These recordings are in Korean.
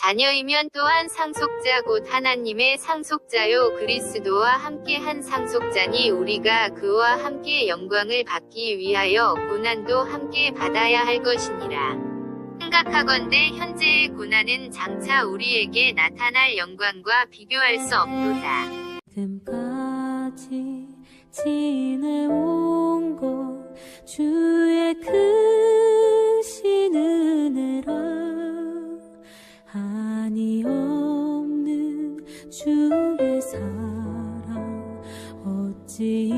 자녀이면 또한 상속자 곧 하나님의 상속자요 그리스도와 함께 한 상속자니 우리가 그와 함께 영광을 받기 위하여 고난도 함께 받아야 할 것이니라. 생각하건대 현재의 고난은 장차 우리에게 나타날 영광과 비교할 수 없도다. 지금까지 지내온 것 주 주의 사랑 어찌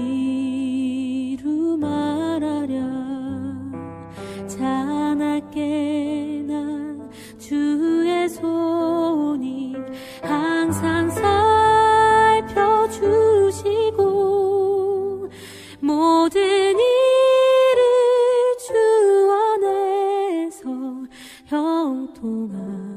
이루 말하랴? 자나깨 난 주의 손이 항상 살펴주시고 모든 일을 주 안에서 형통하게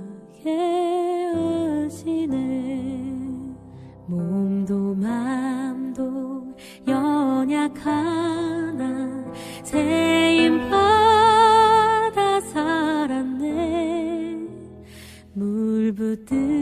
But.